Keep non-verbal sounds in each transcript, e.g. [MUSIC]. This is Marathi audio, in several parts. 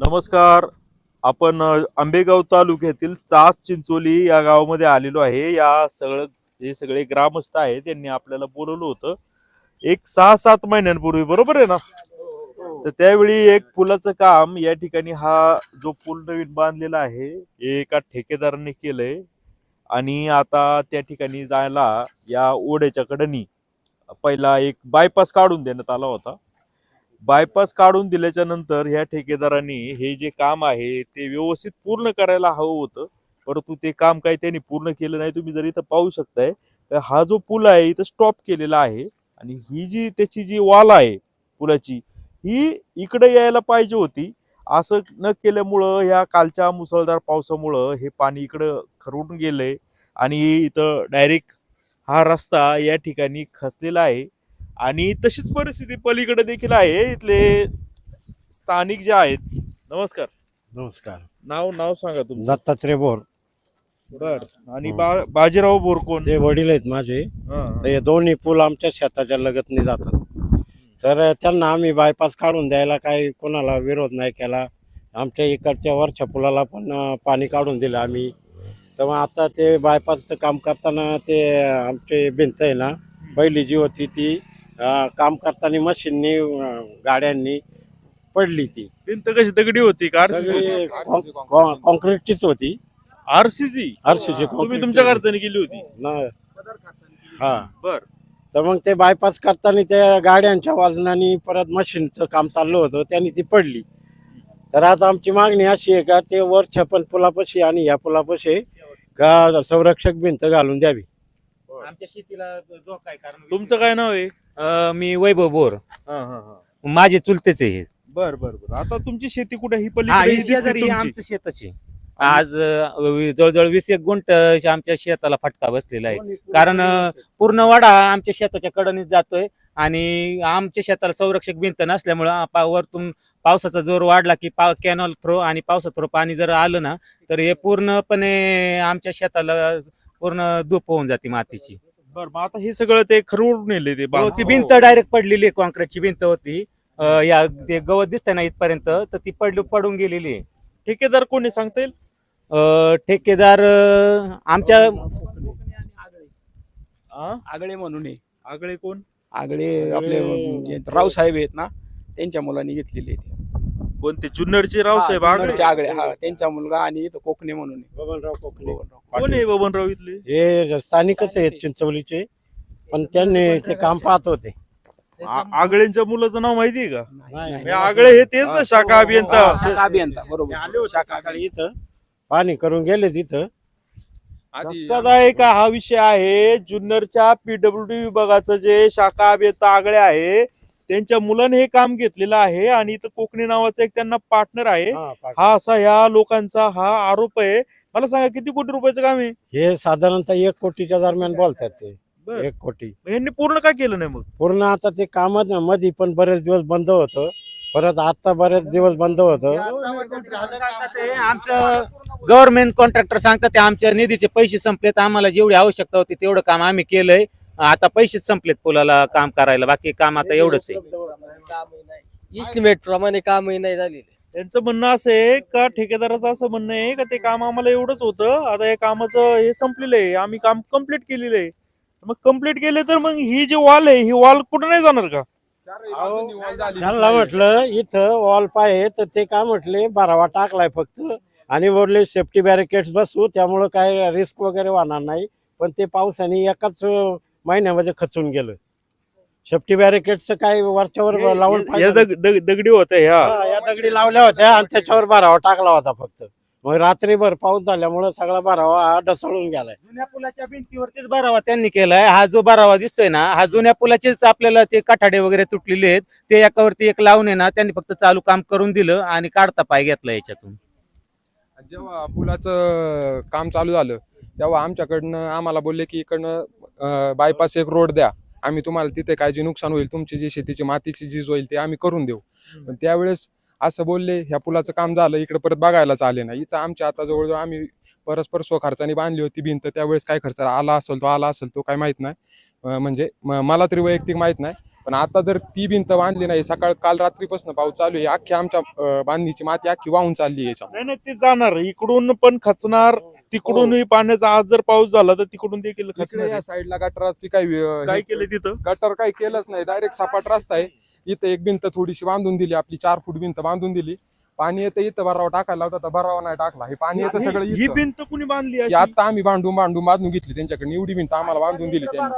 नमस्कार. आपण आंबेगाव तालुक्यातील चास चिंचोली या गावामध्ये आलेलो आहे. या सगळं जे सगळे ग्रामस्थ आहेत त्यांनी आपल्याला बोलवलं होतं. एक सहा सात महिन्यांपूर्वी बरोबर आहे ना? तर त्यावेळी एक पुलाचं काम या ठिकाणी हा जो पूल नवीन बांधलेला आहे हे एका ठेकेदाराने केलंय. आणि आता त्या ठिकाणी जायला या ओढ्याच्या कडनी पहिला एक बायपास काढून देण्यात आला होता. बायपास काढून दिल्याच्या नंतर ह्या ठेकेदारांनी हे जे काम आहे ते व्यवस्थित पूर्ण करायला हवं होतं. परंतु ते काम काही त्यांनी पूर्ण केलं नाही. तुम्ही जर इथं पाहू शकताय तर हा जो पूल आहे इथं स्टॉप केलेला आहे. आणि ही जी त्याची जी वाल आहे पुलाची ही इकडे यायला पाहिजे होती. असं न केल्यामुळं ह्या कालच्या मुसळधार पावसामुळं हे पाणी इकडं खरवून गेलंय. आणि इथं डायरेक्ट हा रस्ता या ठिकाणी खचलेला आहे. आणि तशीच परिस्थिती पलीकडे देखील आहे. इथले स्थानिक जे आहेत नमस्कार. नमस्कार. नाव नाव सांगा तुमचं. दत्तात्रय बोर. बर. आणि हो. बा बाजीराव बोरकोण ते वडील आहेत माझे. हा. तर हे दोन्ही पूल आमच्या शेताच्या लगतनी जातात. तर त्यांना आम्ही बायपास काढून द्यायला काही कोणाला विरोध नाही केला. आमच्या इकडच्या वरच्या पुलाला पण अं, पाणी काढून दिलं आम्ही. तर मग आता ते बायपासचं काम करताना ते आमचे भिंत आहे ना पहिली जी होती ती काम करताना मशीननी गाड्यांनी पडली ती. भिंत कशी दगडी होती का? सगळी कॉं- कॉं- कॉन्क्रीटचीच होती. आरसीसी आरसीची तुम्ही तुमच्या खर्चाने केली होती. ना. हा. बर. तर मग ते बायपास करताना त्या गाड्यांच्या वाजनाने परत मशीनचं काम चाललं होतं त्यांनी ती पडली. तर आता आमची मागणी अशी आहे का ते वरच्या पण पुलापाशी आणि ह्या पुलापाशी का संरक्षक भिंत घालून द्यावी. आमच्या शेतीला धोका आहे कारण तुमचं काय नाव आहे? अं, मी वैभव बोर. हा, हा, हा. माझे चुलतेच आहे हे. बर बर बर. आता तुमची शेती कुठे ही हा पलीकडे ही ही दिसते शेजारी ही तुमची. आमचं शेतच. आहे आज अं, वी- जवळजवळ वीस एक गुंठ आमच्या शेताला फटका बसलेला आहे. कारण अं, पूर्ण वाडा आमच्या शेताच्या कडनीच जातोय आणि आमच्या शेताला संरक्षक भिंत नसल्यामुळं पा- वरतून पावसाचा जोर वाढला की पा कॅनॉल थ्रो आणि पावसा थ्रो पाणी जर आलं ना तर हे पूर्णपणे आमच्या शेताला पूर्ण धूप होऊन जाते मातीची. बर मग आता हे सगळं ते खरवून नेले ते बांध- ती भिंत डायरेक्ट पडलेली आहे कॉन्क्रीटची भिंत होती. अं, या ते गवत दिसतंय ना इथपर्यंत तर ती पडली पडून गेलेली आहे. ठेकेदार कोणी सांगता येईल? अं, ठेकेदार अं, आमच्या हा? आगळे म्हणून आहे. आगळे कोण? आगळे आपले जे रावसाहेब आहेत ना त्यांच्या मुलांनी घेतलेले आहेत. कोणते? जुन्नरचे रावसाहेब हा, आगळे? जुन्नरचे आगळे हा त्यांचा मुलगा आणि इथं कोकणे म्हणून आहे. बबनराव कोकणे. कोण आहे बबनराव इथले? हे स्थानिकच आहेत चिंचवलीचे पण त्यांनी ते काम पाहत होते. आ- आगळेंच्या मुलाचं नाव माहिती आहे का? नाही. हे आगळे हे तेच ना शाखा अभियंता. हा, शाखा अभियंता ते बरोबर आले होते शाखा सकाळी इथं. पाणी करून गेले तिथं. धक्कादायक हा विषय आहे जुन्नरच्या पीडब्ल्यूडी विभागाचं जे शाखा अभियंता आगळे आहे त्यांच्या मुलाने हे काम घेतलेलं आहे आणि इथं कोकणी नावाचा एक त्यांना पार्टनर आहे. हा. हा असा ह्या लोकांचा हा आरोप आहे. मला सांगा किती कोटी रुपयाचं काम आहे? हे साधारणतः एक कोटीच्या दरम्यान बोलतात ते. बरं. एक कोटी. यांनी पूर्ण का केलं नाही मग? पूर्ण आता ते काममध्ये पण बरेच दिवस बंद होतं. परत आता बरेच दिवस बंद होतं. सांगतात ते आमचं गव्हर्नमेंट कॉन्ट्रॅक्टर सांगतात ते आमच्या निधीचे पैसे संपलेत आम्हाला जेवढी आवश्यकता होती तेवढं काम आम्ही केलंय. आता पैसेच संपलेत पुलाला काम करायला बाकी काम आता एवढंच आहे. इस्टिमेट प्रमाणे कामही नाही. झालेले. त्यांचं म्हणणं असं आहे का ठेकेदाराचं असं म्हणणं आहे का ते काम आम्हाला एवढंच होतं. आता या कामाचं हे संपलेलं आहे. आम्ही काम कंप्लीट केलेलं आहे. मग कंप्लीट केले तर मग ही जी वॉल आहे ही वॉल कुठं नाही जाणार का? त्यांना म्हटलं इथं वॉल पाय तर ते काय म्हटले बारावा टाकलाय फक्त. आणि बोलले सेफ्टी बॅरिकेड्स बसू त्यामुळं काय रिस्क वगैरे होणार नाही. पण ते पावसाने एकाच महिन्यामध्ये खचून गेलं सेफ्टी बॅरिकेडचं काय वरच्यावर लावून या पाहिजे. दग- दग- दगडी होत्या ह्या हा, या दगडी लावल्या होत्या आणि त्याच्यावर बारावा टाकला होता फक्त. मग रात्रीभर पाऊस झाल्यामुळं सगळा बारावा हा ढसळून गेलाय. जुन्या पुलाच्या भिंतीवरतीच बारावा त्यांनी केलाय. हा जो बारावा दिसतोय ना हा जुन्या पुलाचेच आपल्याला ते काठाडे वगैरे तुटलेले आहेत. ते एकावरती एक लावून आहे ना त्यांनी फक्त चालू काम करून दिलं आणि काढता पाय घेतला याच्यातून. जेव्हा पुलाचं काम चालू झालं तेव्हा आमच्याकडनं आम्हाला बोलले की इकडनं बायपास एक रोड द्या. आम्ही तुम्हाला तिथे काय जे नुकसान होईल तुमची जी शेतीची मातीची झीज होईल ते आम्ही करून देऊ. पण त्यावेळेस असं बोलले ह्या पुलाचं काम झालं इकडे परत बघायलाच आले नाही. इथं आमच्या आता जवळजवळ आम्ही परस्पर स्वखर्चाने बांधली होती भिंत त्यावेळेस काय खर्च आला असेल तो आला असेल तो काय माहीत नाही. म्हणजे मला तरी वैयक्तिक माहीत नाही. पण आता जर ती भिंत बांधली नाही सकाळ काल रात्रीपासून पाऊस चालू आहे अख्खी आमच्या बांधणीची माती अख्खी वाहून चालली आहे जाणार. इकडून पण खचणार तिकडूनही पाण्याचा आज जर पाऊस झाला तर तिकडून देखील खचणार या. साईडला गटाराची काही काय हे- केलं तिथं? गटर काही केलंच नाही. डायरेक्ट सपाट रस्ता आहे. इथं एक भिंत थोडीशी बांधून दिली आपली चार फूट भिंत बांधून दिली. पाणी येतं इथं भरावा टाकायला होता तर भरावा नाही टाकला. हे पाणी येतं सगळं ही इथं. भिंत कुणी बांधली ही अशी? आता आम्ही बांधून बांधून बांधून घेतली त्यांच्याकडे एवढी भिंत आम्हाला बांधून दिली त्यांनी.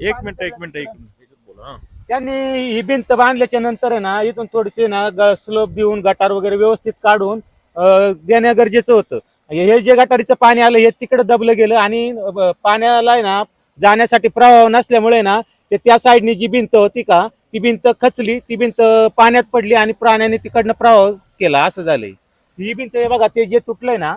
एक मिनिट एक मिनिट एक मिनिट. बोला हा. त्यांनी ही भिंत बांधल्याच्या नंतर आहे ना इथून थोडीशी ना स्लोप देऊन गटार वगैरे व्यवस्थित काढून देणं गरजेचं होतं. हे जे गटारीचं पाणी आलं हे तिकडे दबलं गेलं आणि पाण्याला ना जाण्यासाठी प्रवाह नसल्यामुळे ना ते त्या साईडनी जी भिंत होती का ती भिंत खचली ती भिंत पाण्यात पडली आणि प्राण्याने तिकडनं प्रवाह केला असं झालंय. ही भिंत हे बघा ते जे तुटलंय ना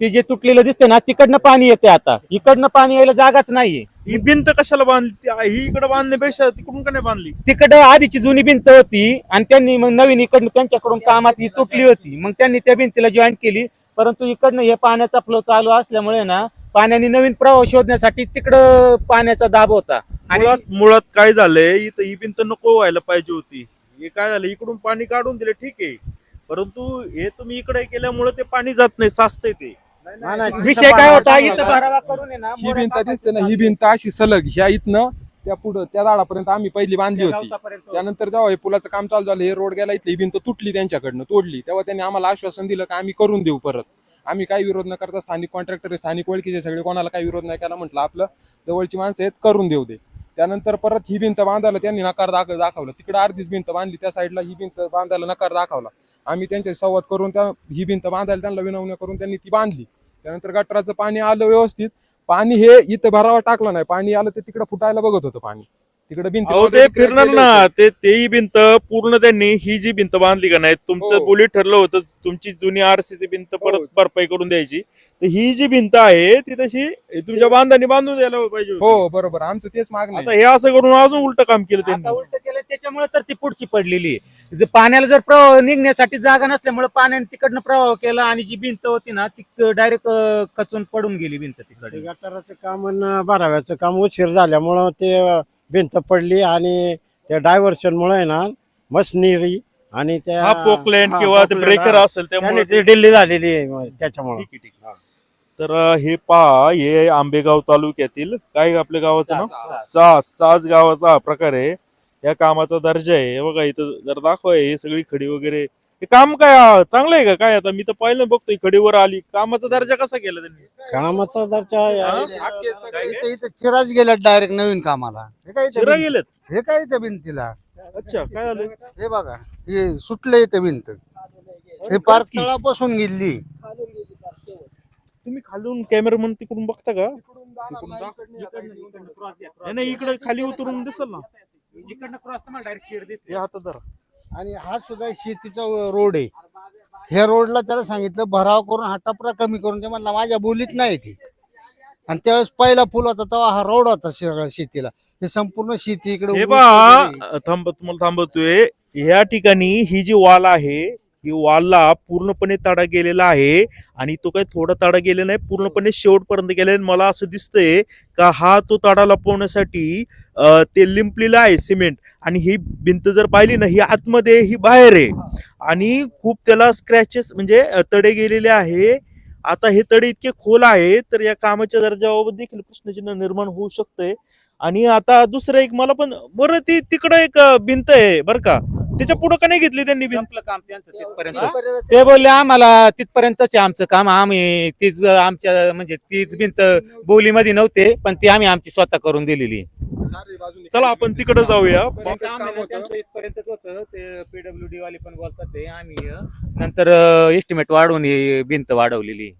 ते जे तुटलेलं दिसतंय ना तिकडनं पाणी येते आता. इकडनं पाणी यायला जागाच नाहीये. ही भिंत कशाला बांधली? ती- ही इकडे बांधण्यापेक्षा तिकडून का नाही बांधली? तिकडं आधीची जुनी भिंत होती आणि त्यांनी मग नवीन इकडनं त्यांच्याकडून कामात ही तुटली होती. मग त्यांनी त्या भिंतीला जॉईन केली. परंतु इकडनं हे पाण्याचा फ्लो चालू असल्यामुळे ना पाण्याने नवीन प्रवाह शोधण्यासाठी तिकडं पाण्याचा दाब होता. आणि मुळात काय झालंय? इथं ही भिंत नको व्हायला पाहिजे होती. हे काय झालं? इकडून पाणी काढून दिलं ठीक आहे. परंतु हे तुम्ही इकडे केल्यामुळे ते पाणी जात नाही साचतंय ते. विषय काय होता? इथं. भरावा करून आहे ना ही भिंत दिसते ना ही भिंत अशी सलग. ह्या इथनं त्या पुढं त्या झाडापर्यंत आम्ही पहिली बांधली होती. त्यानंतर जेव्हा हे पुलाचं काम चालू झालं हे रोड गेला इथली ही भिंत तुटली त्यांच्याकडनं तोडली. तेव्हा त्यांनी आम्हाला आश्वासन दिलं की आम्ही करून देऊ परत. आम्ही काही विरोध न करता स्थानिक कॉन्ट्रॅक्टर स्थानिक ओळखीचे सगळे कोणाला काही विरोध नाही केला म्हटलं आपलं जवळची माणसं आहेत करून देऊ दे. त्यानंतर परत ही भिंत बांधायला त्यांनी नकार दाख दाखवला. तिकडे अर्धीच भिंत बांधली त्या साईडला ही भिंत बांधायला नकार दाखवला. आम्ही त्यांचे संवाद करून त्या ही भिंत बांधायला त्यांना विनवण्या करून त्यांनी ती बांधली. त्यानंतर गटराचं पाणी आलं व्यवस्थित. पाणी हे इथं भरावा टाकलं नाही. पाणी आलं ते तिकडे फुटायला बघत होतं पाणी. तिकडे भिंत ते फिरणार ना ते तेही भिंत पूर्ण त्यांनी ही जी भिंत बांधली का नाही तुमचं हो. बोली ठरलं होतं तुमची जुनी आरसीची भिंत परत हो. भरपाई करून द्यायची. तर ही जी भिंत आहे ती तशी तुमच्या बांधाने बांधून द्यायला पाहिजे होती. हो बरोबर आमचं तेच मागणं आता आहे. हे असं करून अजून उलट काम केलं आता त्यांनी उलट केलं त्याच्यामुळे तर ती पुढची पडलेली आहे. पाण्याला जर प्रवाह निघण्यासाठी जागा नसल्यामुळे पाण्याने तिकडनं प्रवाह केला आणि जी भिंत होती ना ती डायरेक्ट कचून पडून गेली भिंत ते तिकडे गटाराचं काम आणि भराव्याचं काम उशीर झाल्यामुळं ते भिंत पडली आणि त्या डायव्हर्शन मुळे ना मशनरी आणि त्या हा पोकलँड हा, किंवा ते पोकलँड, ब्रेकर हा. असेल त्यामुळे त्याने ती डिल्ली झालेली आहे त्याच्यामुळं ठीक आहे, ठीक आहे. तर हे पहा हे आंबेगाव तालुक्यातील काय आपल्या गावाचं नाव? चास. चास. गावाचा हा प्रकार आहे. या कामाचा दर्जा आहे. हे बघा इथं जर दाखवाय हे सगळी खडी वगैरे. हे काम काय हा, चांगलं आहे का? काय आता मी तर पाहिलं बघतोय खडीवर आली. कामाचा दर्जा कसा केला त्यांनी? कामाचा दर्जा हा? अख्खे सगळे- काय- इथं इथं चिराज गेल्यात डायरेक्ट नवीन कामाला. हे काय इथं भिंत? गेलेत? हे काय इथं भिंतीला? अच्छा काय झालं हे बघा हे सुटले इथं भिंत. हे पार खरंच की? तळापासून गेली. तुम्ही खालून कॅमेरामन तिकडून बघता का? नाही, नाही. इकडे खाली उतरून दिसल ना. इकडनं क्रॉस तुम्हाला डायरेक्ट दिसते. हे हातात धरा. आणि हा सुद्धा शेतीचा रोड आहे. ह्या रोडला त्याला सांगितलं भराव करून हा टपरा कमी करून ते म्हणला माझ्या बोलीत नाही ती. आणि त्यावेळेस पहिला पूल होता तेव्हा हा रोड होता सगळ्या शेतीला. हे संपूर्ण शेती इकडे हे पहा. थांब तुम्हाला थांबवतोय. ह्या ठिकाणी ही जी वाल आहे की वालला पूर्णपणे तडा गेलेला आहे आणि तो काही थोडा तडा गेलेला नाही पूर्णपणे शेवटपर्यंत गेलेला आहे. मला असं दिसतंय का हा तो तडा लपवण्यासाठी ते लिंपलेलं आहे सिमेंट. आणि ही भिंत जर पाहिली ना ही आतमध्ये ही बाहेर आहे. आणि खूप त्याला स्क्रॅचेस म्हणजे तडे गेलेले आहे. आता हे तडे इतके खोल आहे तर या कामाच्या दर्जाबाबत देखील प्रश्नचिन्ह निर्माण होऊ शकतंय. आणि आता दुसरं एक मला पण बरं ती तिकडं एक भिंत आहे बरं का. त्याच्या पुढं का नाही घेतली त्यांनी संपलं काम त्यांचं तिथपर्यंत. तिथपर्यंत ते बोलले आम्हाला तिथपर्यंतच आहे आमचं काम. आम्ही तीच आमच्या म्हणजे तीच भिंत बोलीमध्ये नव्हते पण ती आम्ही आमची स्वतः करून दिलेली. चला आपण तिकडे जाऊया. बरंच काम होतं. इथपर्यंतच होतं. ते पीडब्ल्यू डी वाले पण बोलतात ते आम्ही अं, नंतर एस्टिमेट वाढवून ही भिंत वाढवलेली.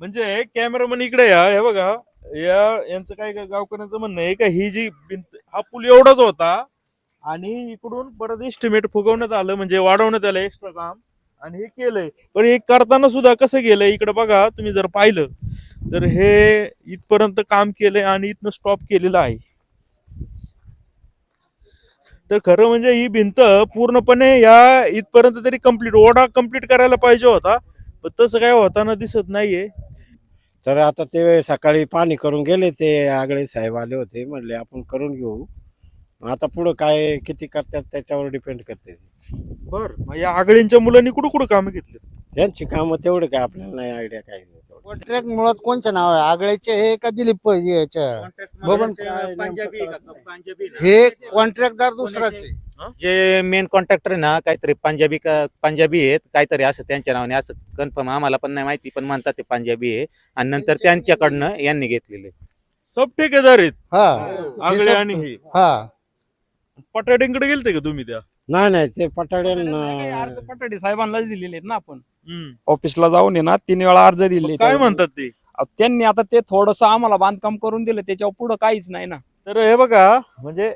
म्हणजे कॅमेरामन इकडे या. हे बघा या यांचं काय काय गावकऱ्यांचं म्हणणं आहे का ही जी भिंत हा पूल एवढाच होता आणि इकडून परत एस्टिमेट फुगवण्यात आलं म्हणजे वाढवण्यात आलं एक्स्ट्रा काम. आणि हे केलंय. पण हे करताना सुद्धा कसं गेलंय इकडे बघा तुम्ही जर पाहिलं तर हे इथपर्यंत काम केलंय आणि इथनं स्टॉप केलेलं आहे. तर खरं म्हणजे ही भिंत पूर्णपणे या इथपर्यंत तरी कंप्लीट ओढा कंप्लीट करायला पाहिजे होता पण तसं काय होताना दिसत नाहीये. तर आता ते सकाळी पाणी करून गेले ते आगळे साहेब आले होते म्हणले आपण करून घेऊ. आता पुढं काय किती करतात त्याच्यावर डिपेंड करते. बर मग या आगळींच्या मुलांनी कुठं कुठं कामं घेतली? त्यांची कामं तेवढं काय आपल्याला नाही आयडिया काय. कॉन्ट्रॅक्ट मुळात कोणचं नाव आहे आगळ्याचे हे का दिलीप प- याच्या? बबन पंजाबी का? पंजाबी ना? हे कॉन्ट्रॅक्टदार दुसराच. आहे जे मेन कॉन्ट्रॅक्टर आहे ना काहीतरी पंजाबी का पंजाबी आहेत काहीतरी असं त्यांच्या नावाने असं कन्फर्म आम्हाला पण नाही माहिती पण म्हणतात ते पंजाबी आहे. आणि नंतर त्यांच्याकडनं यांनी घेतलेले. सब ठेकेदार आहेत. हा. आगळे आणि हे. हा. पटाड्यांकडे गेलते का तुम्ही त्या? नाही नाही ते पटाड्यां अर्ज पटाडे साहेबांनाच दिलेले आहेत ना आपण. हम्म. ऑफिसला जाऊन आहे ना तीन वेळा अर्ज दिले काय म्हणतात ते? त्यांनी आता ते थोडस आम्हाला बांधकाम करून दिलं त्याच्यावर पुढं काहीच नाही ना. तर हे बघा म्हणजे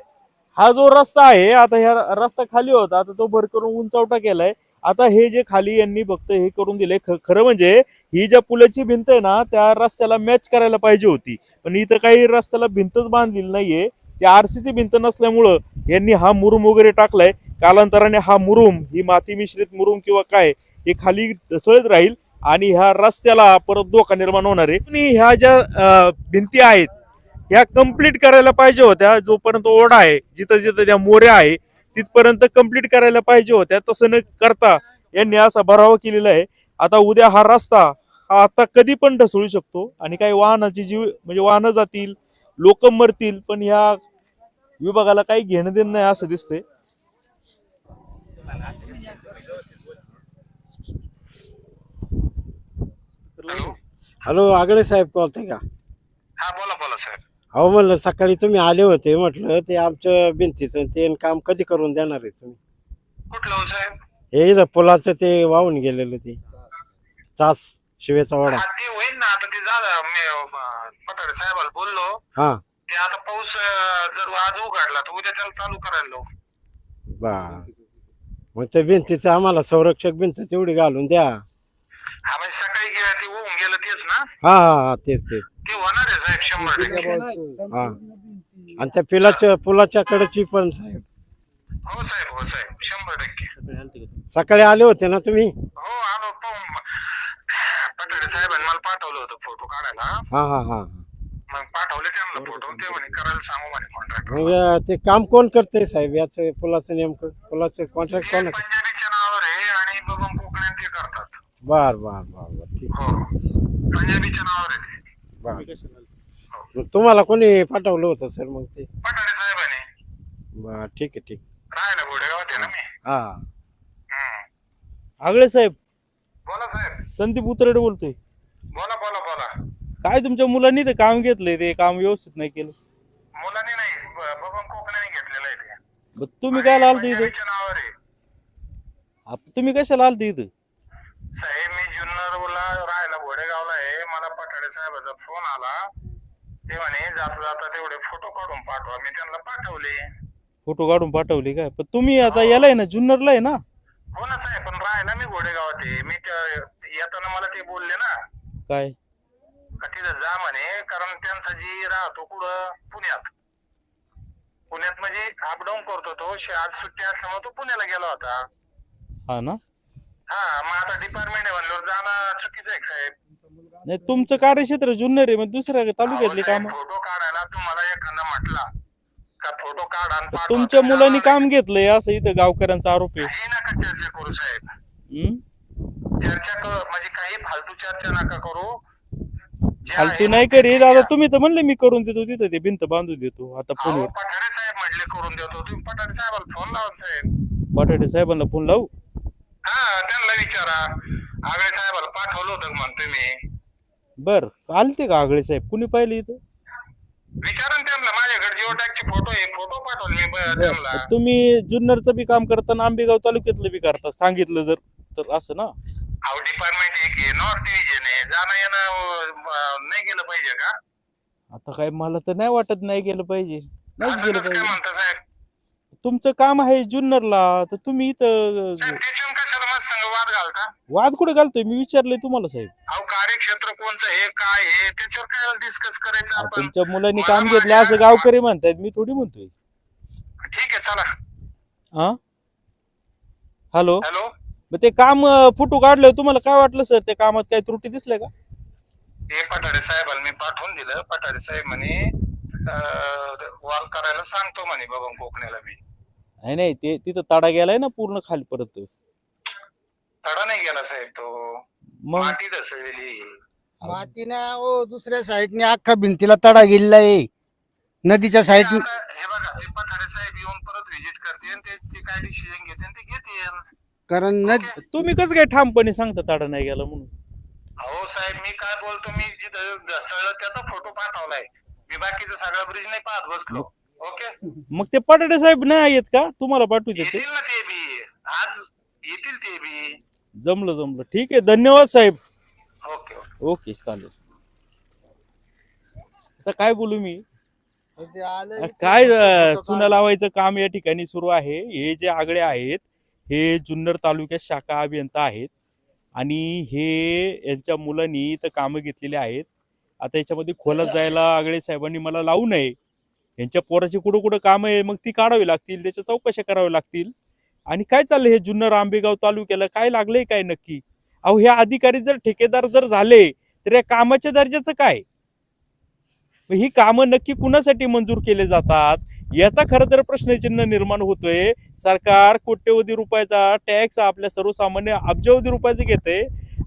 हा जो रस्ता आहे आता ह्या रस्ता खाली होता आता तो भर करून उंचावटा केलाय. आता हे जे खाली यांनी फक्त हे करून दिले खरं म्हणजे ही ज्या पुलाची भिंत आहे ना त्या रस्त्याला मॅच करायला पाहिजे होती. पण इथं काही रस्त्याला भिंतच बांधलेली नाहीये. ती आरसीची भिंत नसल्यामुळं यांनी हा मुरुम वगैरे टाकलाय. कालांतराने हा मुरुम ही माती मिश्रित मुरुम किंवा काय हे खाली ढसळत राहील आणि ह्या रस्त्याला परत धोका निर्माण होणार आहे. आणि ह्या ज्या भिंती आहेत ह्या कंप्लीट करायला पाहिजे होत्या. जोपर्यंत ओढा आहे जिथं जिथं त्या मोऱ्या आहे तिथपर्यंत कंप्लीट करायला पाहिजे होत्या. तसं न करता यांनी असा भरावा केलेला आहे. आता उद्या हा रस्ता हा आता कधी पण ढसळू शकतो. आणि काही वाहनाची जीव म्हणजे वाहनं जातील लोक मरतील पण ह्या विभागाला काही घेणं देणं नाही असं दिसतंय. हॅलो आगळे साहेब बोलते का? हा बोला बोला साहेब. अहो म्हणलं सकाळी तुम्ही आले होते म्हटलं ते आमचं भिंतीचं ते काम कधी करून देणार आहे तुम्ही? कुठलं हो साहेब? हे इथं पुलाचं ते वाहून गेलेलं ते. चास शिवेचा वाडा. हा ते होईल ना आता ते झालं. मी अं, पठारे साहेबाला बोललो. हा. ते आता पाऊस अं, जर आज उघडला तर उद्या त्याला चालू करायला लावू. बा. मग ते भिंतीचं आम्हाला संरक्षक भिंत तेवढी घालून द्या. हा म्हणजे सकाळी गे- ते होऊन गेलं तेच ना? हा हा हा तेच तेच. ते होणार आहे साहेब शंभर टक्के. हा. आणि त्या पिलाच्या पुलाच्या कडेची पण साहेब. हो साहेब हो साहेब शंभर टक्के. सकाळी आले होते ना तुम्ही? हो आलो पाहून पठारे साहेबांनी मला पाठवलं होतं फोटो काढायला. हा हा हा. मग पाठवले त्यांना फोटो ते म्हणे करायला सांगू म्हणे कॉन्ट्रॅक्ट मग अं, ते काम कोण करते साहेब? याचं पुलाचं नेमकं? पुलाचं कॉन्ट्रॅक्ट कोण पंजाबीच्या नावावर आहे आणि ते करतात. बर बर बर बर ठीक हो. पंजाबीच्या नावावर आहे ते. बर. मग तुम्हाला कोणी पाठवलं होतं सर मग ते? पठारे साहेबांनी. बर ठीक आहे ठीक राहायला गोडेगावात आहे ना मी? हा. हम्म. आगळे साहेब बोला साहेब. संदीप उतरडे बोलतोय. बोला बोला बोला काय तुमच्या मुलांनी ते काम घेतलंय ते? काम व्यवस्थित नाही केलं. मुलांनी नाही ब- बबन कोकणाने घेतलेलं आहे ते. तुम्ही काय आलते इथं? पंजाबीच्या नावावर आहे. आप- तुम्ही कशाला आलते इथं? साहेब मी जुन्नरला राहायला घोडेगावला आहे. मला पठाडे साहेबाचा फोन आला. ते म्हणे जाता जाता तेवढे फोटो काढून पाठवा. मी त्यांना पाठवले. फोटो काढून पाठवले काय? पण तुम्ही आता याला आहे ना जुन्नरला आहे ना? हो ना साहेब पण राहायला मी घोडेगावात आहे. मी त्या- येताना मला ते बोलले ना. काय? का तिथं जा म्हणे कारण त्यांचा जी राहतो कुठं? पुण्यात. पुण्यात म्हणजे अपडाऊन करतो तो. शे- आज सुट्टी असल्यामुळे तो पुण्याला गेला होता. हा ना? हा मग आता डिपार्टमेंट आहे म्हणल्यावर जाणं चुकीचं आहे का साहेब. नाही तुमचं कार्यक्षेत्र जुन्नर आहे मग दुसऱ्या तालुक्यातले काम. फोटो काढायला तुम्हाला एखादा म्हटला का फोटो काढ आणि पाठवा. तुमच्या मुलांनी काम घेतलंय असं इथं गावकऱ्यांचा आरोप आहे. काही नका चर्चा करू साहेब. हम्म? चर्चा कर म्हणजे काही फालतू चर्चा नका करू. फालतू ना नाही करीत. द्या. आता तुम्ही तर म्हणले मी करून देतो तिथं ते भिंत बांधून देतो. आता फोनवर पठारे साहेब म्हटले करून देतो. तुम्ही पठारे साहेबाला फोन लावा साहेब. बटाटे साहेबांना फोन लावू? हा त्यांना विचारा. आगळे साहेबाला पाठवलं होतं मी बर आलते का आगळे साहेब? कुणी पाहिले इथं? विचारा ना त्यांना. माझ्याकडे जिओ टॅगचे फोटो आहे. फोटो पाठवले मी ब- त्यांना. तुम्ही जुन्नरचं बी काम करताना आंबेगाव तालुक्यातलं बी करता सांगितलं जर तर असं ना? अहो डिपार्टमेंट एक आहे नॉर्थ डिव्हिजन आहे. जाणं येणं अं, नाही गेलं पाहिजे का? आता काय मला तर नाही वाटत नाही गेलं पाहिजे. नाहीच असं गेलं कसं काय पाहिजे. म्हणता साहेब? तुमचं काम आहे जुन्नरला तर तुम्ही इथं साहेब त्याच्यावर कशाला मत संग वाद घालता? वाद कुठे घालतोय? मी विचारलंय तुम्हाला साहेब. अहो कार्यक्षेत्र कोणचं हे काय हे त्याच्यावर काय डिस्कस करायचं आपण? तुमच्या मुलांनी मला काम घेतलं माझ्या- असं गावकरी म्हणतायत मी थोडी म्हणतोय. ठीक आहे चला. हा? हॅलो? हॅलो? मग ते काम फोटो काढलं तुम्हाला काय वाटलं सर त्या कामात काही त्रुटी दिसल्या का? ते पठाडे साहेबाला मी पाठवून दिलं. पठाडे साहेब म्हणे वॉल करायला सांगतो म्हणे बाबा कोकणाला मी. नाही नाही ते तिथं तडा गेलाय ना पूर्ण खाली परत. तडा नाही गेला साहेब तो. मग? माती ढसळलेली मातीनं ओ दुसऱ्या साईडने अख्खा भिंतीला तडा गेलेला आहे नदीच्या साईड आता हे बघा ते पठाडे साहेब येऊन परत व्हिजिट करते आणि ते ते काय डिसिजन घेते ते घेते कारण तुम्ही कसं काय ठामपणे सांगता तडा नाही गेला म्हणून? हो साहेब मी काय बोलतो मी जिथं ढसळलं त्याचा फोटो पाठवलाय. मी बाकीचं सगळा ब्रिज नाही पाहत बसलो. ओके? मग ते पटाडे साहेब नाही येत का? तुम्हाला पाठवू ते येतील ना ते बी. आज येतील ते बी. जमलं जमलं. ठीक आहे धन्यवाद साहेब. Okay okay. ओके चालेल. आता काय बोलू मी? ते आलं- काय अं, चुना लावायचं काम या ठिकाणी सुरू आहे. हे जे आगळे आहेत हे जुन्नर तालुक्यात शाखा अभियंता आहेत. आणि हे यांच्या मुलांनी इथं कामं घेतलेली आहेत. आता याच्यामध्ये खोलात जायला आगळे साहेबांनी मला लावू नये. यांच्या पोराची कुठं कुठं कामं आहे मग ती काढावी लागतील त्याच्या चौकशा कराव्या लागतील. आणि काय चाललंय हे जुन्नर आंबेगाव तालुक्याला? काय लागलंय काय नक्की? अहो हे अधिकारी जर ठेकेदार जर झाले तर या कामाच्या दर्जाचं काय? ही कामं नक्की कुणासाठी मंजूर केले जातात? याचा खरं तर प्रश्नचिन्ह निर्माण होतोय. सरकार कोट्यवधी रुपयाचा टॅक्स आपल्या सर्वसामान्य अब्जावधी रुपयाचे घेते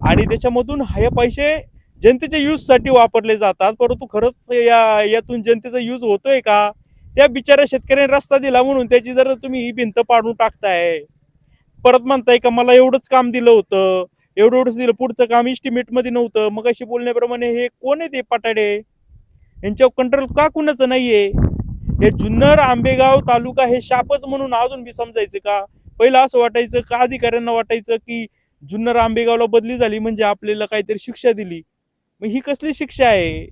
आणि त्याच्यामधून हे पैसे जनतेच्या यूजसाठी वापरले जातात. परंतु खरंच या यातून जनतेचा यूज होतोय का? त्या बिचाऱ्या शेतकऱ्यांनी रस्ता दिला म्हणून त्याची जर तुम्ही ही भिंत पाडून टाकताय परत म्हणताय का मला एवढंच काम दिलं होतं एवढं एवढंच दिलं पुढचं काम इस्टिमेटमध्ये नव्हतं. मग अशी बोलण्याप्रमाणे हे कोण आहे ते पटाडे? यांच्यावर कंट्रोल का कुणाचं नाहीये? हे जुन्नर आंबेगाव तालुका हे शापच म्हणून अजून बी समजायचं का? पहिलं असं वाटायचं का अधिकाऱ्यांना वाटायचं की जुन्नर आंबेगावला बदली झाली म्हणजे आपल्याला काहीतरी शिक्षा दिली. मग ही कसली शिक्षा आहे?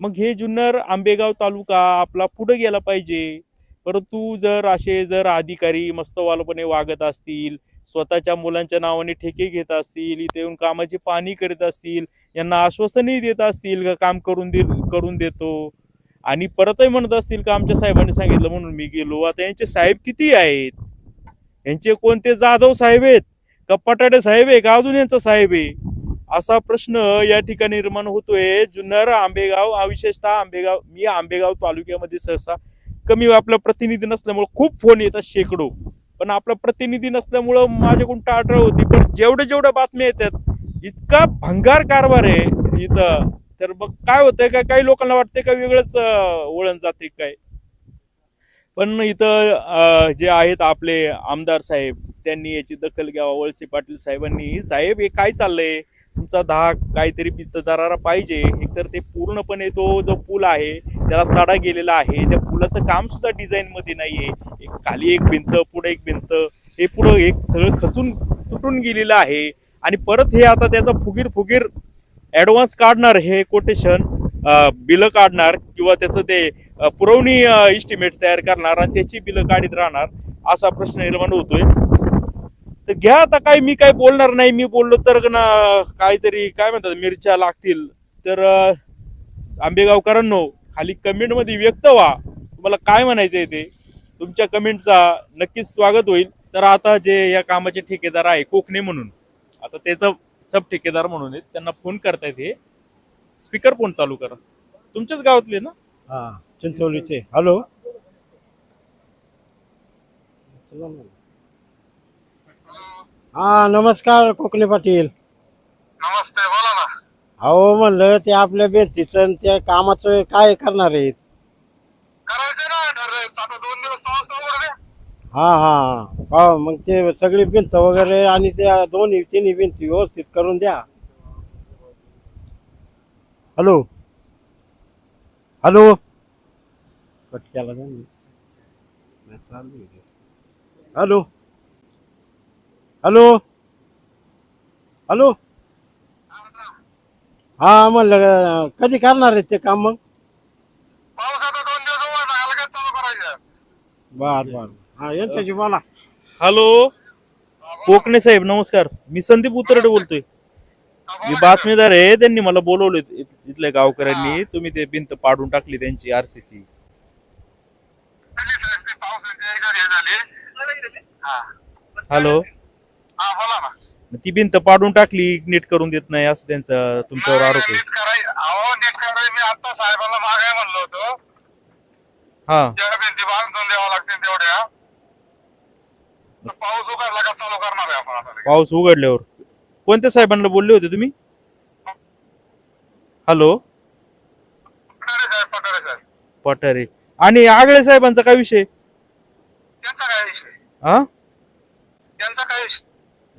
मग हे जुन्नर आंबेगाव तालुका आपला पुढे गेला पाहिजे. परंतु जर असे जर अधिकारी मस्तवालपणे वागत असतील स्वतःच्या मुलांच्या नावाने ठेके घेत असतील इथे येऊन कामाची पाणी करीत असतील यांना आश्वासनही देत असतील का काम करून दे करून देतो? आणि परतही म्हणत असतील का आमच्या साहेबांनी सांगितलं म्हणून मी गेलो. आता यांचे साहेब किती आहेत? यांचे कोणते जाधव साहेब आहेत? का पटाडे साहेब आहे? का अजून यांचा साहेब आहे? असा प्रश्न या ठिकाणी निर्माण होतोय. जुन्नर आंबेगाव हा विशेषतः आंबेगाव. मी आंबेगाव तालुक्यामध्ये सहसा कमी आपला प्रतिनिधी नसल्यामुळे खूप फोन येतात शेकडो. पण आपला प्रतिनिधी नसल्यामुळं माझ्याकडून टाळटळ होती. पण जेवढ्या जेवढ्या बातम्या येतात इतका भंगार कारभार आहे इथं. तर मग काय होतंय का काही लोकांना वाटतंय का वेगळंच वळण जाते काय? पण इथं जे आहेत आपले आमदार साहेब त्यांनी याची दखल घ्यावा वळसे पाटील साहेबांनी. साहेब हे काय चाललंय? तुमचा दहा काहीतरी दरारा पाहिजे. एकतर ते पूर्णपणे तो जो पूल आहे त्याला तडा गेलेला आहे. त्या पुलाचं काम सुद्धा डिझाईन मध्ये नाहीये. एक खाली एक भिंत पुढे एक भिंत. हे पुढं एक सगळं खचून तुटून गेलेलं आहे. आणि परत हे आता त्याचा फुगीर फुगीर ऍडव्हान्स काढणार हे कोटेशन बिलं काढणार किंवा त्याचं ते पुरवणी इस्टिमेट तयार करणार आणि त्याची बिलं काढीत राहणार असा प्रश्न निर्माण होतोय. तर घ्या आता काय मी काय बोलणार नाही मी बोललो तर ना काहीतरी काय म्हणतात मिरच्या लागतील. तर आंबेगावकरांनो खाली कमेंटमध्ये व्यक्त व्हा. तुम्हाला काय म्हणायचं आहे ते? तुमच्या कमेंटचा नक्कीच स्वागत होईल. तर आता जे या कामाचे ठेकेदार आहे कोकणे म्हणून. आता त्याचं सब ठेकेदार म्हणून आहेत त्यांना फोन करतायत हे स्पीकर फोन चालू करा. तुमच्याच गावातले ना? हा चिंचोलीचे हॅलो? हा नमस्कार कोकणे पाटील. नमस्ते बोला ना. अहो म्हणलं ते आपल्या बेतीचं आणि त्या कामाचं काय करणार आहेत करायचं ना ठरलं आता दोन दिवस पाऊस वगैरे हा हा. हा मग ते सगळी भिंत वगैरे आणि त्या दोन्ही तिन्ही भिंती व्यवस्थित करून द्या. हॅलो? हॅलो? कट केला का आहे. हॅलो? हॅलो? हॅलो? हा म्हणलं कधी करणार आहेत ते काम मग? पाऊस आता दोन दिवस बर बर. हा यांच्याशी बोला. हॅलो. कोकणे साहेब नमस्कार. मी संदीप उतरडे बोलतोय. मी बातमीदार आहे त्यांनी मला बोलवले इथल्या गावकऱ्यांनी. तुम्ही ते भिंत पाडून टाकली त्यांची आरसीसी हॅलो. हा बोला ना. ती भिंत पाडून टाकली नीट करून देत नाही असं त्यांचा तुमच्यावर आरोप आहे. मी आता मागाय म्हणलो होतो. हा. भिंती बांधून द्यावं लागतील तेवढ्या. पाऊस उघडला का चालू करणार आहे आपण आता लगेच. पाऊस उघडल्यावर. कोणत्या साहेबांना बोलले होते तुम्ही? हॅलो? पठारे साहेब पठारे साहेब. पठारे. आणि आगळे साहेबांचा काय विषय? त्यांचा काय विषय? हा त्यांचा काय विषय?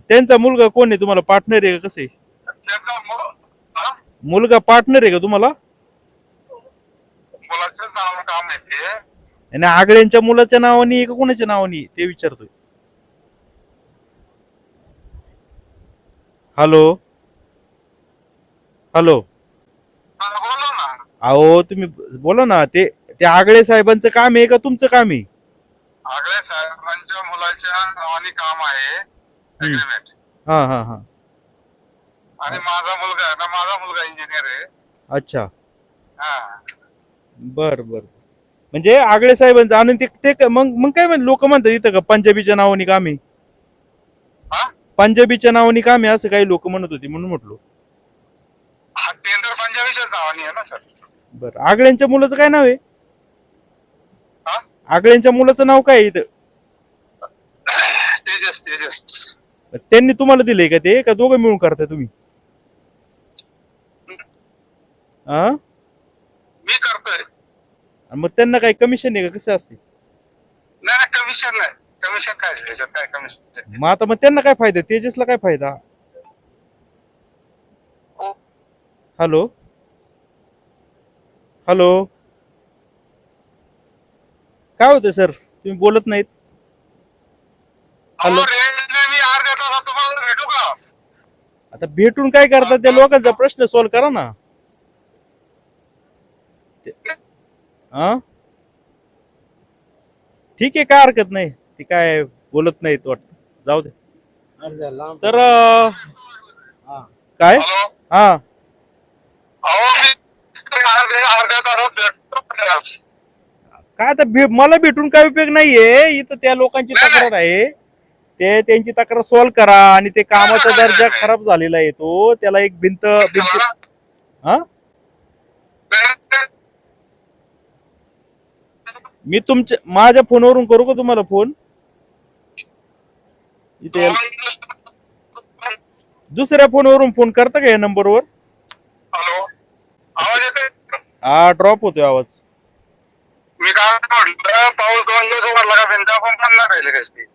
त्यांचा मुलगा कोण आहे? तुम्हाला पार्टनर आहे का? कसं आहे? त्यांचा मु- हा? मुलगा पार्टनर आहे का तुम्हाला? मुलाचं नाव काम आहे ते. आणि आगळ्यांच्या मुलाच्या नावाने आहे का कोणाच्या नावाने आहे? ते विचारतोय. हॅलो. हॅलो. अहो तुम्ही बोला ना ते ते आगळे साहेबांचं काम आहे का तुमचं काम आहे? आगळे साहेबांच्या मुलाच्या नावाने काम आहे. हा हा हा. आणि माझा मुलगा आहे ना माझा मुलगा इंजिनियर आहे. अच्छा. हा. बर बर. म्हणजे आगळे साहेबांचं आणि ते ते क- मग मग काय म्हणते लोक म्हणतात इथं का पंजाबीच्या नावाने काम आहे? पंजाबीच्या नावाने काम आहे असं काही लोक म्हणत होते म्हणून म्हटलो. हा टेंडर पंजाबीच्याच नावाने आहे ना सर? बर आगळ्यांच्या मुलाचं काय नाव आहे? हा? आगळ्यांच्या मुलाचं नाव काय आहे इथं? तेजस तेजस. त्यांनी तुम्हाला दिलंय का ते? का दोघं मिळून करताय तुम्ही? हा मी करतोय. मग त्यांना काही कमिशन आहे का? कसं असते नाही नाही कमिशन नाही. कमिशन काय काय कमिशन मग आता मग त्यांना काय फायदा? तेजसला काय फायदा? हॅलो? हॅलो? काय होतं सर? तुम्ही बोलत नाहीत. हॅलो. आता भेटून काय करतात त्या लोकांचा? प्रश्न सॉल्व्ह करा ना. हा ठीक आहे काय हरकत नाही. ती काय बोलत नाहीत वाटत. जाऊ दे. तर अं, काय? हॅलो. हा. अहो मी अर्ध्या अर्ध्या तासात भेटतो काय आता भे- मला भेटून काय उपयोग नाहीये? इथं त्या लोकांची नाही. तक्रार आहे. ते त्यांची तक्रार सॉल्व्ह करा आणि ते कामाचा नाही, नाही, दर्जा नाही. खराब झालेला आहे तो. त्याला एक भिंत भिंत हा? मी तुमच्या माझ्या फोनवरून करू का तुम्हाला फोन? इथे [LAUGHS] दुसऱ्या फोनवरून फोन करता का या नंबरवर? हॅलो आवाज येतोय? हा ड्रॉप होतोय आवाज. मी काय म्हटलं पाऊस दोन दिवस का राहिले कसली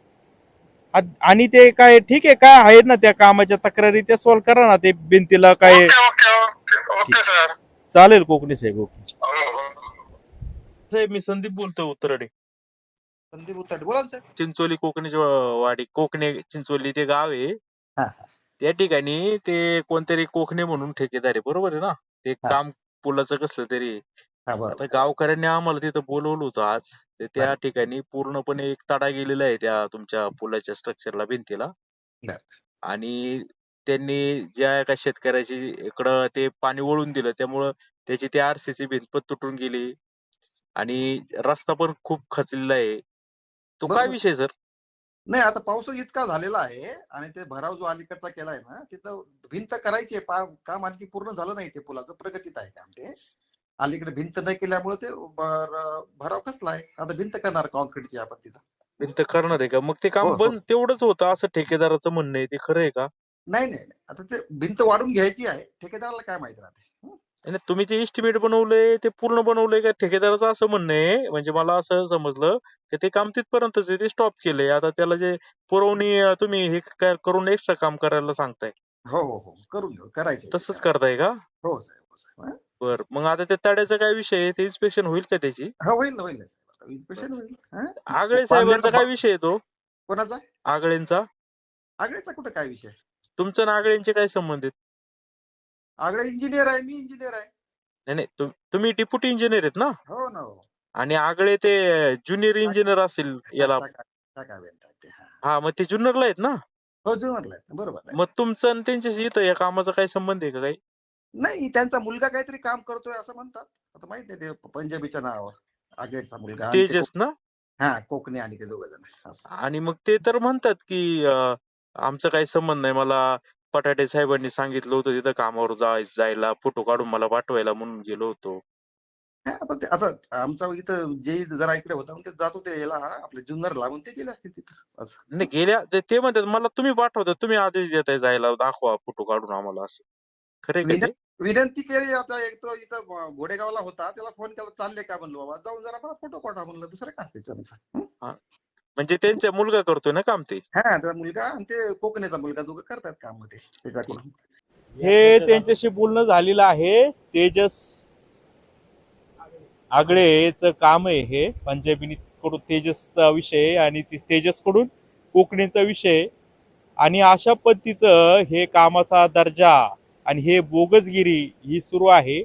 आ- आणि ते काय ठीक आहे काय आहेत ना त्या कामाच्या तक्रारी त्या सॉल्व्ह करा ना ते भिंतीला काय okay okay okay okay sir. चालेल कोकणी साहेब ओके. हो हो. साहेब मी संदीप बोलतोय उत्तरडे. संदीप उतट बोला ना साहेब चिंचोली कोकणी वाडी कोकणे चिंचोली ते गाव आहे. हा, त्या ठिकाणी ते कोणतरी कोकणे म्हणून ठेकेदार आहे बरोबर आहे ना? ते हा. काम पुलाचं कसलं तरी. हा आता बरोबर गावकऱ्यांनी आम्हाला तिथं बोलवलं होतं आज. तर त्या बरं. ठिकाणी पूर्णपणे एक तडा गेलेला आहे त्या तुमच्या पुलाच्या स्ट्रक्चरला भिंतीला. बरं. आणि त्यांनी ज्या एका शेतकऱ्याची इकडं ते पाणी वळून दिलं त्यामुळं त्याची ती आरसीसी भिंत पण तुटून गेली. आणि रस्ता पण खूप खचलेला आहे. तो काय. विषय सर नाही आता पाऊस इतका झालेला आहे आणि ते भराव जो अलीकडचा केलाय ना तिथं भिंत करायची आहे काम आणखी पूर्ण झालं नाही ते पुलाचं प्रगतीत आहे काम ते अलीकडे भिंत नाही केल्यामुळे ते भराव कसला आहे आता भिंत करणार कॉन्क्रीटची आपण तिथं भिंत करणार आहे का मग ते काम हो, हो. बंद तेवढंच होतं असं ठेकेदाराचं म्हणणं आहे ते खरं आहे का नाही नाही. आता ते भिंत वाढून घ्यायची आहे ठेकेदाराला काय माहिती राहते? आणि तुम्ही जे इस्टिमेट बनवलंय ते पूर्ण बनवलंय का ठेकेदाराचं असं म्हणणं आहे. म्हणजे मला असं समजलं की ते काम तिथपर्यंतच आहे ते स्टॉप केलंय. आता त्याला जे पुरवणी अं, तुम्ही हे काय करून एक्स्ट्रा काम करायला सांगताय. हो हो हो. करून घेऊ करायचे तसंच करताय का? हो साहेब हो साहेब. हं? बर. मग आता त्या तड्याचा काय विषय आहे? ते इन्स्पेक्शन होईल का त्याची? हो होईल ना, होईल ना साहेब. आता इन्स्पेक्शन होईल. हं? आगळे साहेबांचा काय विषय आहे तो? कोणाचा? आगळेंचा? आगळेचा कुठं काय विषय? तुमचं आणि आगळेंचे काय संबंध आहेत? आगळे इंजिनियर आहे मी इंजिनियर आहे. नाही नाही तुम- तुम्ही डिप्युटी इंजिनियर आहेत ना? हो ना हो. आणि आगळे ते ज्युनियर इंजिनियर असतील याला शाखा- शाखा अभियंता आहेत ते, हा. हा मग ते ज्युनियरला आहेत ना? हो जुन्नरला आहेत, बरोबर आहे. मग तुमचं आणि त्यांच्याशी इथं या कामाचा काय संबंध आहे का काही? नाही त्यांचा मुलगा काहीतरी काम करतोय असं म्हणतात. आता माहीत नाही ते पंजाबीच्या नावावर. आगळेचा मुलगा आणि ते तेजस ना? हा कोकणी आणि ते दोघ जण. आणि मग ते तर म्हणतात की अं, आमचा काही संबंध नाही मला पटाटे साहेबांनी सांगितलं होतं तिथं कामावर जाय जायला फोटो काढून मला पाठवायला म्हणून गेलो होतो. हा, आता ते आता आमचा इथं जे जरा इकडे होता म्हणून ते जात होते याला आपले जुन्नर लागून ते गेले असतील तिथं असं. नाही गेल्या ते- ते म्हणतात मला तुम्ही पाठवता तुम्ही आदेश देताय जायला दाखवा फोटो काढून आम्हाला असं. खरे का ते? विनंती केली आता एक तो इथं घोडेगावला होता त्याला फोन केला चालले का? म्हणलो बाबा जाऊन जरा फोटो काढा म्हणलं दुसरं काय त्याच्यानं म्हणजे त्यांचा मुलगा करतोय ना काम ते? हा त्याचा मुलगा आणि ते कोकणीचा मुलगा दोघं करतात काममध्ये त्याच्याकडून. हे त्यांच्याशी बोलणं झालेलं आहे. तेजस आगळेच काम आहे हे. पंजाबी कडून तेजसचा विषय आहे आणि ते- तेजसकडून कोकणीचा विषय आणि अशा पद्धतीचं हे कामाचा दर्जा आणि हे बोगसगिरी ही सुरू आहे.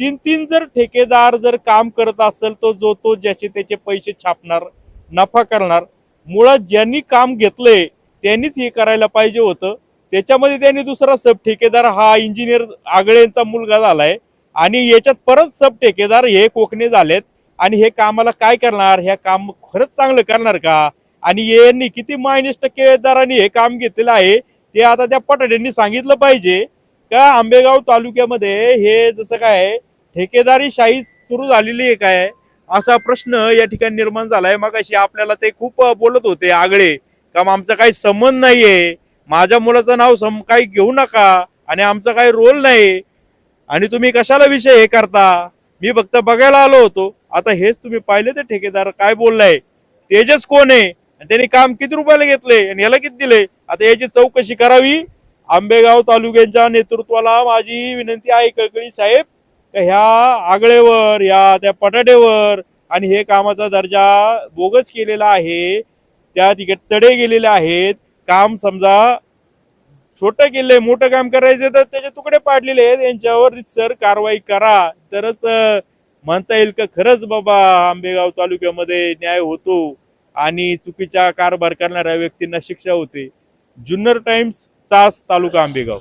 तीन तीन जर ठेकेदार जर काम करत असेल तर जो तो ज्याचे त्याचे पैसे छापणार नफा करणार. मुळात ज्यांनी काम घेतलंय त्यांनीच हे करायला पाहिजे होतं. त्याच्यामध्ये त्यांनी दुसरा सब ठेकेदार हा इंजिनियर आगळेंचा मुलगा झालाय. आणि याच्यात परत सब ठेकेदार हे कोकणे झालेत. आणि हे कामाला काय करणार? हे काम खरंच चांगलं करणार का? आणि यांनी किती मायनस टक्केदारांनी हे काम घेतलेलं आहे ते आता त्या पटाड्यांनी सांगितलं पाहिजे. का आंबेगाव तालुक्यामध्ये हे जसं काय ठेकेदारी शाही सुरू झालेली आहे काय? असा प्रश्न या ठिकाणी निर्माण झालाय. मग अशी आपल्याला ते खूप बोलत होते आगळे. का मग आमचा काही संबंध नाहीये. माझ्या मुलाचं नाव सम काही घेऊ नका. आणि आमचा काही रोल नाही. आणि तुम्ही कशाला विषय हे करता? मी फक्त बघायला आलो होतो. आता हेच तुम्ही पाहिले ते ठेकेदार काय बोललाय? तेजस कोण आहे? आणि त्यांनी काम किती रुपयाला घेतले? आणि याला किती दिले? आता याची चौकशी करावी. आंबेगाव तालुक्यांच्या नेतृत्वाला माझी विनंती आहे कळकळी साहेब. ह्या आगळेवर या त्या पटाटेवर आणि हे कामाचा दर्जा बोगस केलेला आहे. त्या तिकडे तडे गेलेले आहेत. काम समजा छोटं केलंय मोठं काम करायचं तर त्याचे तुकडे पाडलेले आहेत. यांच्यावर सर कारवाई करा. तरच म्हणता येईल का खरंच बाबा आंबेगाव तालुक्यामध्ये न्याय होतो आणि चुकीचा कारभार करणाऱ्या व्यक्तींना शिक्षा होते. जुन्नर टाइम्स चास तालुका आंबेगाव.